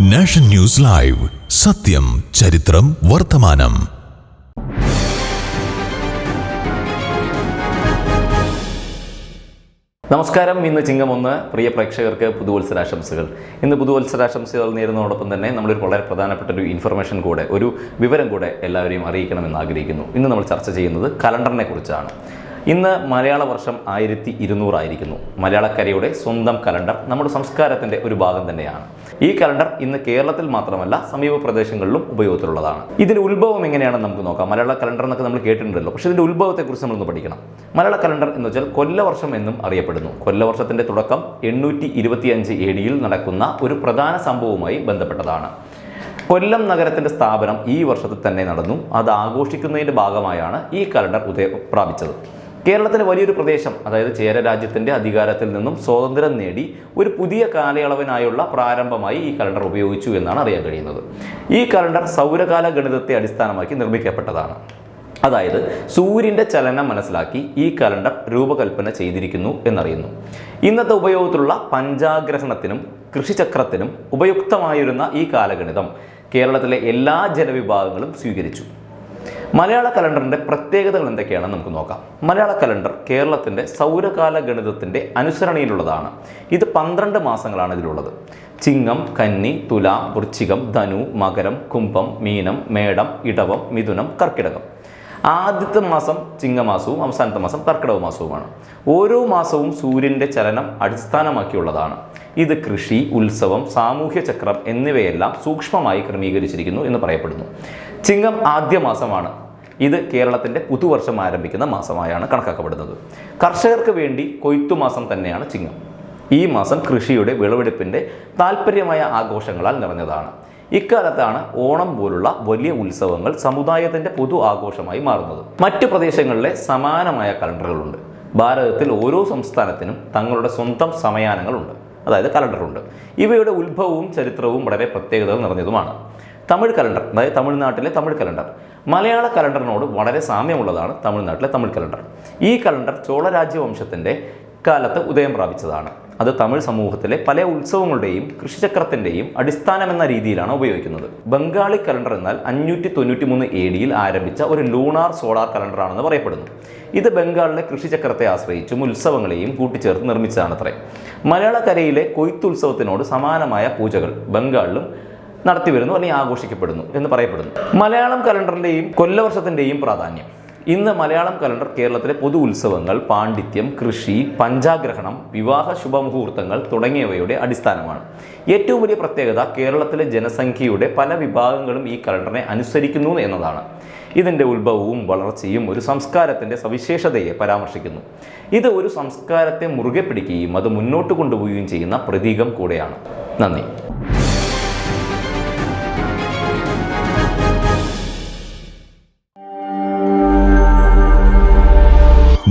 Nation news live. സത്യം ചരിത്രം വർത്തമാനം. നമസ്കാരം. ഇന്ന് ചിങ്ങം ഒന്ന് പ്രിയ പ്രേക്ഷകർക്ക് പുതുവത്സരാശംസകൾ. ഇന്ന് പുതുവത്സരാശംസകൾ നേരുന്നതോടൊപ്പം തന്നെ നമ്മളൊരു വളരെ പ്രധാനപ്പെട്ട ഒരു ഇൻഫർമേഷൻ കൂടെ ഒരു വിവരം കൂടെ എല്ലാവരെയും അറിയിക്കണമെന്ന് ആഗ്രഹിക്കുന്നു. ഇന്ന് നമ്മൾ ചർച്ച ചെയ്യുന്നത് കലണ്ടറിനെ കുറിച്ചാണ്. ഇന്ന് മലയാള വർഷം ആയിരത്തി ഇരുന്നൂറായിരിക്കുന്നു മലയാളക്കരയുടെ സ്വന്തം കലണ്ടർ നമ്മുടെ സംസ്കാരത്തിന്റെ ഒരു ഭാഗം തന്നെയാണ്. ഈ കലണ്ടർ ഇന്ന് കേരളത്തിൽ മാത്രമല്ല സമീപ പ്രദേശങ്ങളിലും ഉപയോഗത്തിലുള്ളതാണ്. ഇതിന്റെ ഉത്ഭവം എങ്ങനെയാണെന്ന് നമുക്ക് നോക്കാം. മലയാള കലണ്ടർ എന്നൊക്കെ നമ്മൾ കേട്ടിട്ടുണ്ടല്ലോ. പക്ഷേ ഇതിന്റെ ഉത്ഭവത്തെക്കുറിച്ച് നമ്മളൊന്ന് പഠിക്കണം. മലയാള കലണ്ടർ എന്ന് വെച്ചാൽ കൊല്ലവർഷം എന്നും അറിയപ്പെടുന്നു. കൊല്ലവർഷത്തിന്റെ തുടക്കം എണ്ണൂറ്റി ഇരുപത്തിയഞ്ച് എ നടക്കുന്ന ഒരു പ്രധാന സംഭവവുമായി ബന്ധപ്പെട്ടതാണ്. കൊല്ലം നഗരത്തിന്റെ സ്ഥാപനം ഈ വർഷത്തിൽ തന്നെ നടന്നു. അത് ആഘോഷിക്കുന്നതിന്റെ ഭാഗമായാണ് ഈ കലണ്ടർ ഉദയ പ്രാപിച്ചത്. കേരളത്തിലെ വലിയൊരു പ്രദേശം അതായത് ചേര രാജ്യത്തിന്റെ അധികാരത്തിൽ നിന്നും സ്വാതന്ത്ര്യം നേടി ഒരു പുതിയ കാലയളവിനായുള്ള പ്രാരംഭമായി ഈ കലണ്ടർ ഉപയോഗിച്ചു എന്നാണ് അറിയാൻ കഴിയുന്നത്. ഈ കലണ്ടർ സൗരകാല ഗണിതത്തെ അടിസ്ഥാനമാക്കി നിർമ്മിക്കപ്പെട്ടതാണ്. അതായത് സൂര്യന്റെ ചലനം മനസ്സിലാക്കി ഈ കലണ്ടർ രൂപകൽപ്പന ചെയ്തിരിക്കുന്നു എന്നറിയുന്നു. ഇന്നത്തെ ഉപയോഗത്തിലുള്ള പഞ്ചാഗ്രഹണത്തിനും കൃഷിചക്രത്തിനും ഉപയുക്തമായിരുന്ന ഈ കാലഗണിതം കേരളത്തിലെ എല്ലാ ജനവിഭാഗങ്ങളും സ്വീകരിച്ചു. മലയാള കലണ്ടറിന്റെ പ്രത്യേകതകൾ എന്തൊക്കെയാണെന്ന് നമുക്ക് നോക്കാം. മലയാള കലണ്ടർ കേരളത്തിന്റെ സൗരകാല ഗണിതത്തിന്റെ അനുസരണയിലുള്ളതാണ്. ഇത് പന്ത്രണ്ട് മാസങ്ങളാണ് ഇതിലുള്ളത്. ചിങ്ങം കന്നി തുല വൃശ്ചികം ധനു മകരം കുംഭം മീനം മേടം ഇടവം മിഥുനം കർക്കിടകം. ആദ്യത്തെ മാസം ചിങ്ങമാസവും അവസാനത്തെ മാസം കർക്കിടക മാസവുമാണ് ഓരോ മാസവും സൂര്യന്റെ ചലനം അടിസ്ഥാനമാക്കിയുള്ളതാണ്. ഇത് കൃഷി ഉത്സവം സാമൂഹ്യ ചക്രം എന്നിവയെല്ലാം സൂക്ഷ്മമായി ക്രമീകരിച്ചിരിക്കുന്നു എന്ന് പറയപ്പെടുന്നു. ചിങ്ങം ആദ്യ മാസമാണ്. ഇത് കേരളത്തിന്റെ പുതുവർഷം ആരംഭിക്കുന്ന മാസമായാണ് കണക്കാക്കപ്പെടുന്നത്. കർഷകർക്ക് വേണ്ടി കൊയ്ത്തുമാസം തന്നെയാണ് ചിങ്ങം. ഈ മാസം കൃഷിയുടെ വിളവെടുപ്പിന്റെ താല്പര്യമായ ആഘോഷങ്ങളാൽ നിറഞ്ഞതാണ്. ഇക്കാലത്താണ് ഓണം പോലുള്ള വലിയ ഉത്സവങ്ങൾ സമുദായത്തിന്റെ പൊതു ആഘോഷമായി മാറുന്നത്. മറ്റു പ്രദേശങ്ങളിലെ സമാനമായ കലണ്ടറുകളുണ്ട്. ഭാരതത്തിൽ ഓരോ സംസ്ഥാനത്തിനും തങ്ങളുടെ സ്വന്തം സമയാനങ്ങളുണ്ട്. അതായത് കലണ്ടറുണ്ട്. ഇവയുടെ ഉത്ഭവവും ചരിത്രവും വളരെ പ്രത്യേകതകൾ നിറഞ്ഞതുമാണ്. തമിഴ് കലണ്ടർ അതായത് തമിഴ്നാട്ടിലെ തമിഴ് കലണ്ടർ. മലയാള കലണ്ടറിനോട് വളരെ സാമ്യമുള്ളതാണ് തമിഴ്നാട്ടിലെ തമിഴ് കലണ്ടർ. ഈ കലണ്ടർ ചോള രാജ്യവംശത്തിന്റെ കാലത്ത് ഉദയം പ്രാപിച്ചതാണ്. അത് തമിഴ് സമൂഹത്തിലെ പല ഉത്സവങ്ങളുടെയും കൃഷിചക്രത്തിന്റെയും അടിസ്ഥാനമെന്ന രീതിയിലാണ് ഉപയോഗിക്കുന്നത്. ബംഗാളി കലണ്ടർ എന്നാൽ അഞ്ഞൂറ്റി തൊണ്ണൂറ്റി മൂന്ന് എ ഡിയിൽ ആരംഭിച്ച ഒരു ലൂണാർ സോളാർ കലണ്ടറാണെന്ന് പറയപ്പെടുന്നു. ഇത് ബംഗാളിലെ കൃഷിചക്രത്തെ ആശ്രയിച്ചും ഉത്സവങ്ങളെയും കൂട്ടിച്ചേർത്ത് നിർമ്മിച്ചതാണത്രേ. മലയാളക്കരയിലെ കൊയ്ത്തുത്സവത്തിനോട് സമാനമായ പൂജകൾ ബംഗാളിലും നടത്തിവരുന്നു അല്ലെങ്കിൽ ആഘോഷിക്കപ്പെടുന്നു എന്ന് പറയപ്പെടുന്നു. മലയാളം കലണ്ടറിന്റെയും കൊല്ലവർഷത്തിന്റെയും പ്രാധാന്യം. ഇന്ന് മലയാളം കലണ്ടർ കേരളത്തിലെ പൊതു ഉത്സവങ്ങൾ പാണ്ഡിത്യം കൃഷി പഞ്ചാഗ്രഹണം വിവാഹ ശുഭമുഹൂർത്തങ്ങൾ തുടങ്ങിയവയുടെ അടിസ്ഥാനമാണ്. ഏറ്റവും വലിയ പ്രത്യേകത കേരളത്തിലെ ജനസംഖ്യയുടെ പല വിഭാഗങ്ങളും ഈ കലണ്ടറിനെ അനുസരിക്കുന്നു എന്നതാണ്. ഇതിന്റെ ഉത്ഭവവും വളർച്ചയും ഒരു സംസ്കാരത്തിന്റെ സവിശേഷതയെ പരാമർശിക്കുന്നു. ഇത് ഒരു സംസ്കാരത്തെ മുറുകെ പിടിക്കുകയും അത് മുന്നോട്ട് കൊണ്ടുപോവുകയും ചെയ്യുന്ന പ്രതീകം കൂടെയാണ്. നന്ദി.